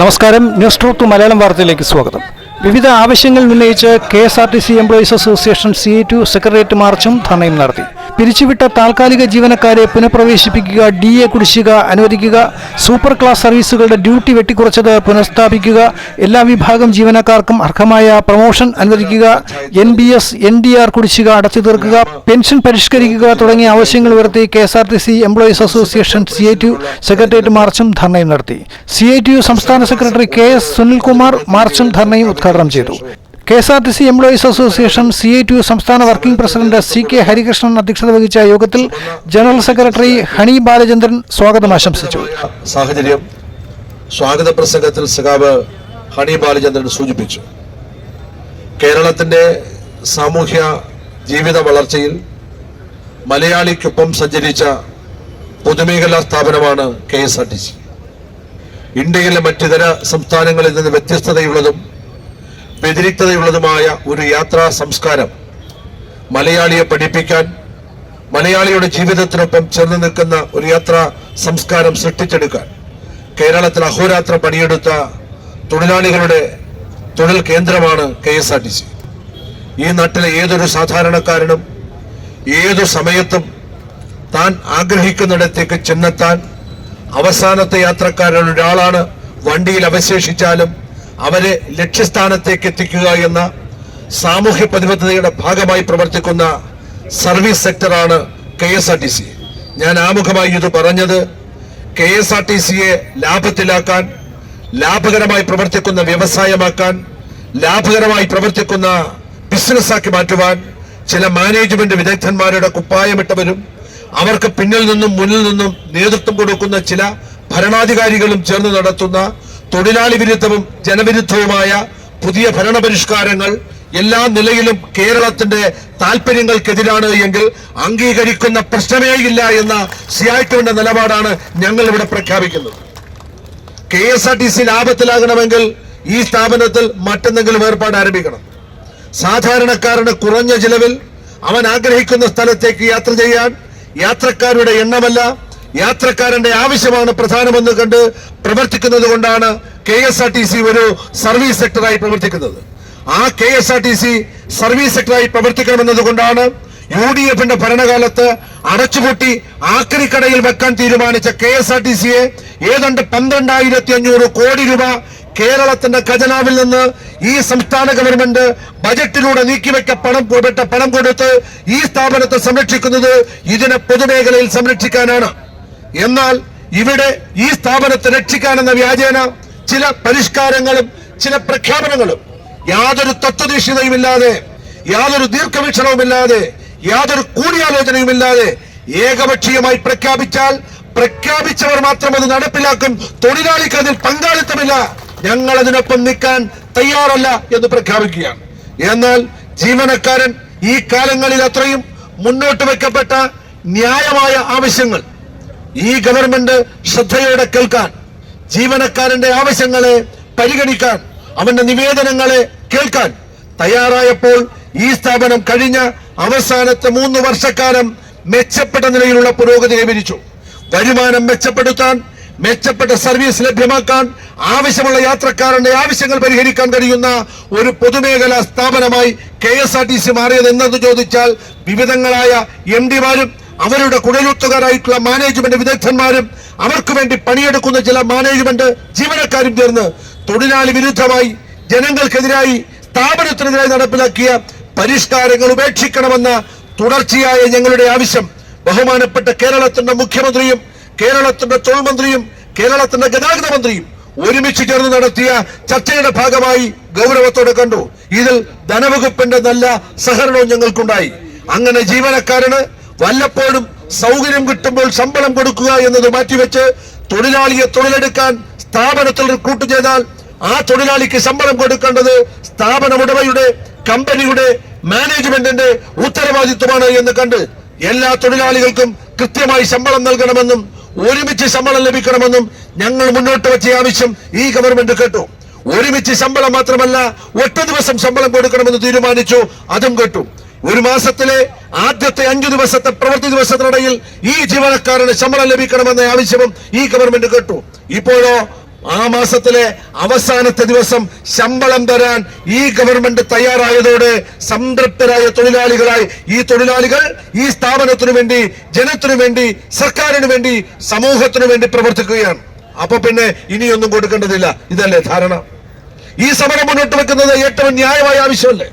നമസ്കാരം. News truth Malayalam വാർത്തയിലേക്ക് സ്വാഗതം. വിവിധ ആവശ്യങ്ങൾ ഉന്നയിച്ച് K S R T C employees association CITU secretariat മാർച്ചും ധർണയും നടത്തി. പിരിച്ചുവിട്ട താൽക്കാലിക ജീവനക്കാരെ പുനഃപ്രവേശിപ്പിക്കുക ഡി എ കുടിശ്ശിക അനുവദിക്കുക സൂപ്പർ ക്ലാസ് സർവീസുകളുടെ ഡ്യൂട്ടി വെട്ടിക്കുറച്ചത് പുനഃസ്ഥാപിക്കുക എല്ലാ വിഭാഗം ജീവനക്കാർക്കും അർഹമായ പ്രൊമോഷൻ അനുവദിക്കുക N B S N D R കുടിശ്ശിക അടച്ചു തീർക്കുക പെൻഷൻ പരിഷ്കരിക്കുക തുടങ്ങിയ ആവശ്യങ്ങൾ ഉയർത്തി K S R T C employees association C I T U secretariat മാർച്ചും ധർണയും നടത്തി. സി ഐ ടി യു സംസ്ഥാന സെക്രട്ടറി കെ എസ് സുനിൽകുമാർ മാർച്ചും ധർണയും ഉദ്ഘാടനം ചെയ്തു. K S R T C employees association C I T U സംസ്ഥാന working president C K Harikrishnan അധ്യക്ഷത വഹിച്ച യോഗത്തിൽ ജനറൽ സെക്രട്ടറി ഹണി ബാലചന്ദ്രൻ സ്വാഗതം ആശംസിച്ചു. സാഹചര്യം സ്വാഗത പ്രസംഗത്തിൽ സഖാവ് ഹണി ബാലചന്ദ്രൻ സൂചിപ്പിച്ചു. കേരളത്തിന്റെ സാമൂഹ്യ ജീവിത വളർച്ചയിൽ മലയാളിക്കൊപ്പം സഞ്ചരിച്ച പൊതുമേഖലാ സ്ഥാപനമാണ് K S R T C. ഇന്ത്യയിലെ മറ്റിതര സംസ്ഥാനങ്ങളിൽ നിന്ന് വ്യത്യസ്തതയുള്ളതും വ്യതിരിക്തതയുള്ളതുമായ ഒരു യാത്രാ സംസ്കാരം മലയാളിയെ പഠിപ്പിക്കാൻ മലയാളിയുടെ ജീവിതത്തിനൊപ്പം ചേർന്ന് നിൽക്കുന്ന ഒരു യാത്രാ സംസ്കാരം സൃഷ്ടിച്ചെടുക്കാൻ കേരളത്തിൽ അഹോരാത്ര പണിയെടുത്ത തൊഴിലാളികളുടെ തൊഴിൽ കേന്ദ്രമാണ് K S R T C. ഈ നാട്ടിലെ ഏതൊരു സാധാരണക്കാരനും ഏതു സമയത്തും താൻ ആഗ്രഹിക്കുന്നിടത്തേക്ക് ചെന്നെത്താൻ അവസാനത്തെ യാത്രക്കാരൻ ഒരാളാണ് വണ്ടിയിൽ അവശേഷിച്ചാലും അവരെ ലക്ഷ്യസ്ഥാനത്തേക്ക് എത്തിക്കുക എന്ന സാമൂഹ്യ പ്രതിബദ്ധതയുടെ ഭാഗമായി പ്രവർത്തിക്കുന്ന service സെക്ടറാണ് K S R T C. ഞാൻ ആമുഖമായി ഇത് പറഞ്ഞത് കെ എസ് ആർ ടി സിയെ ലാഭത്തിലാക്കാൻ ലാഭകരമായി പ്രവർത്തിക്കുന്ന വ്യവസായമാക്കാൻ ലാഭകരമായി പ്രവർത്തിക്കുന്ന ബിസിനസ്സാക്കി മാറ്റുവാൻ ചില മാനേജ്മെന്റ് വിദഗ്ധന്മാരുടെ കുപ്പായമിട്ടവരും അവർക്ക് പിന്നിൽ നിന്നും മുന്നിൽ നിന്നും നേതൃത്വം കൊടുക്കുന്ന ചില ഭരണാധികാരികളും ചേർന്ന് നടത്തുന്ന തൊഴിലാളി വിരുദ്ധവും ജനവിരുദ്ധവുമായ പുതിയ ഭരണപരിഷ്കാരങ്ങൾ എല്ലാ നിലയിലും കേരളത്തിന്റെ താല്പര്യങ്ങൾക്കെതിരാണ് എങ്കിൽ അംഗീകരിക്കുന്ന പ്രശ്നമേ ഇല്ല എന്ന സിയായിട്ടുവിന്റെ നിലപാടാണ് ഞങ്ങൾ ഇവിടെ പ്രഖ്യാപിക്കുന്നത്. K S R T C ലാഭത്തിലാകണമെങ്കിൽ ഈ സ്ഥാപനത്തിൽ മറ്റെന്തെങ്കിലും ഏർപ്പാട് ആരംഭിക്കണം. സാധാരണക്കാരന് കുറഞ്ഞ ചിലവിൽ അവൻ ആഗ്രഹിക്കുന്ന സ്ഥലത്തേക്ക് യാത്ര ചെയ്യാൻ യാത്രക്കാരുടെ എണ്ണമല്ല യാത്രക്കാരന്റെ ആവശ്യമാണ് പ്രധാനമെന്ന് കണ്ട് പ്രവർത്തിക്കുന്നത് കൊണ്ടാണ് K S R T C ഒരു സർവീസ് സെക്ടറായി പ്രവർത്തിക്കുന്നത്. ആ K S R T C service സെക്ടറായി പ്രവർത്തിക്കണമെന്നത് കൊണ്ടാണ് യു ഡി എഫിന്റെ ഭരണകാലത്ത് അടച്ചുപൂട്ടി ആക്രിക്കടയിൽ വെക്കാൻ തീരുമാനിച്ച കെ എസ് ആർ ടി സിയെ ഏതാണ്ട് പന്ത്രണ്ടായിരത്തി അഞ്ഞൂറ് കോടി രൂപ കേരളത്തിന്റെ ഖജനാവിൽ നിന്ന് ഈ സംസ്ഥാന ഗവൺമെന്റ് ബജറ്റിലൂടെ നീക്കിവെക്ക പണം പെട്ട പണം കൊടുത്ത് ഈ സ്ഥാപനത്തെ സംരക്ഷിക്കുന്നത് ഇതിനെ പൊതുമേഖലയിൽ സംരക്ഷിക്കാനാണ്. എന്നാൽ ഇവിടെ ഈ സ്ഥാപനത്തെ രക്ഷിക്കാനെന്ന വ്യാജേന ചില പരിഷ്കാരങ്ങളും ചില പ്രഖ്യാപനങ്ങളും യാതൊരു തത്വനിഷ്ഠതയുമില്ലാതെ യാതൊരു ദീർഘവീക്ഷണവുമില്ലാതെ യാതൊരു കൂടിയാലോചനയുമില്ലാതെ ഏകപക്ഷീയമായി പ്രഖ്യാപിച്ചാൽ പ്രഖ്യാപിച്ചവർ മാത്രം അത് നടപ്പിലാക്കും. തൊഴിലാളിക്ക് അതിൽ പങ്കാളിത്തമില്ല. ഞങ്ങൾ അതിനൊപ്പം നിൽക്കാൻ തയ്യാറല്ല എന്ന് പ്രഖ്യാപിക്കുകയാണ്. എന്നാൽ ജീവനക്കാരൻ ഈ കാലങ്ങളിൽ അത്രയും മുന്നോട്ട് വെക്കപ്പെട്ട ന്യായമായ ആവശ്യങ്ങൾ ഈ ഗവൺമെന്റ് ശ്രദ്ധയോടെ കേൾക്കാൻ ജീവനക്കാരന്റെ ആവശ്യങ്ങളെ പരിഗണിക്കാൻ അവന്റെ നിവേദനങ്ങളെ കേൾക്കാൻ തയ്യാറായപ്പോൾ ഈ സ്ഥാപനം കഴിഞ്ഞ അവസാനത്തെ മൂന്ന് വർഷക്കാലം മെച്ചപ്പെട്ട നിലയിലുള്ള പുരോഗതി കൈവരിച്ചു വരുമാനം മെച്ചപ്പെടുത്താൻ മെച്ചപ്പെട്ട സർവീസ് ലഭ്യമാക്കാൻ ആവശ്യമുള്ള യാത്രക്കാരന്റെ ആവശ്യങ്ങൾ പരിഹരിക്കാൻ കഴിയുന്ന ഒരു പൊതുമേഖലാ സ്ഥാപനമായി K S R T C മാറിയത് എന്നത് ചോദിച്ചാൽ വിവിധങ്ങളായ എം ഡിമാരും അവരുടെ കുടലുത്തുകാരായിട്ടുള്ള മാനേജ്മെന്റ് വിദഗ്ധന്മാരും അവർക്ക് വേണ്ടി പണിയെടുക്കുന്ന ചില മാനേജ്മെന്റ് ജീവനക്കാരും ചേർന്ന് തൊഴിലാളി വിരുദ്ധമായി ജനങ്ങൾക്കെതിരായി സ്ഥാപനത്തിനെതിരായി നടപ്പിലാക്കിയ പരിഷ്കാരങ്ങൾ ഉപേക്ഷിക്കണമെന്ന തുടർച്ചയായ ഞങ്ങളുടെ ആവശ്യം. ബഹുമാനപ്പെട്ട കേരളത്തിന്റെ മുഖ്യമന്ത്രിയും കേരളത്തിന്റെ തൊഴിൽ മന്ത്രിയും കേരളത്തിന്റെ ഗതാഗത മന്ത്രിയും ഒരുമിച്ച് ചേർന്ന് നടത്തിയ ചർച്ചയുടെ ഭാഗമായി ഗൗരവത്തോടെ കണ്ടു. ഇതിൽ ധനവകുപ്പിന്റെ നല്ല സഹകരണവും ഞങ്ങൾക്കുണ്ടായി. അങ്ങനെ ജീവനക്കാരന് വല്ലപ്പോഴും സൗകര്യം കിട്ടുമ്പോൾ ശമ്പളം കൊടുക്കുക എന്നത് മാറ്റിവെച്ച് തൊഴിലാളിയെ തൊഴിലെടുക്കാൻ സ്ഥാപനത്തിൽ റിക്രൂട്ട് ചെയ്താൽ ആ തൊഴിലാളിക്ക് ശമ്പളം കൊടുക്കേണ്ടത് സ്ഥാപന ഉടമയുടെ കമ്പനിയുടെ മാനേജ്മെന്റിന്റെ ഉത്തരവാദിത്വമാണ് എന്ന് കണ്ട് എല്ലാ തൊഴിലാളികൾക്കും കൃത്യമായി ശമ്പളം നൽകണമെന്നും ഒരുമിച്ച് ശമ്പളം ലഭിക്കണമെന്നും ഞങ്ങൾ മുന്നോട്ട് വെച്ച ആവശ്യം ഈ ഗവൺമെന്റ് കേട്ടു. ഒരുമിച്ച് ശമ്പളം മാത്രമല്ല ഒറ്റ ദിവസം ശമ്പളം കൊടുക്കണമെന്ന് തീരുമാനിച്ചു അതും കേട്ടു. ഒരു മാസത്തിലെ ആദ്യത്തെ അഞ്ചു ദിവസത്തെ പ്രവൃത്തി ദിവസത്തിനിടയിൽ ഈ ജീവനക്കാരന് ശമ്പളം ലഭിക്കണമെന്ന ആവശ്യവും ഈ ഗവൺമെന്റ് കേട്ടു. ഇപ്പോഴോ ആ മാസത്തിലെ അവസാനത്തെ ദിവസം ശമ്പളം തരാൻ ഈ ഗവൺമെന്റ് തയ്യാറായതോടെ സംതൃപ്തരായ തൊഴിലാളികളായി ഈ തൊഴിലാളികൾ ഈ സ്ഥാപനത്തിനു വേണ്ടി ജനത്തിനു വേണ്ടി സർക്കാരിനു വേണ്ടി സമൂഹത്തിനു വേണ്ടി പ്രവർത്തിക്കുകയാണ്. അപ്പൊ പിന്നെ ഇനിയൊന്നും കൊടുക്കേണ്ടതില്ല. ഇതല്ലേ ധാരണ. ഈ സമരം മുന്നോട്ട് വെക്കുന്നത് ഏറ്റവും ന്യായമായ ആവശ്യമല്ലേ?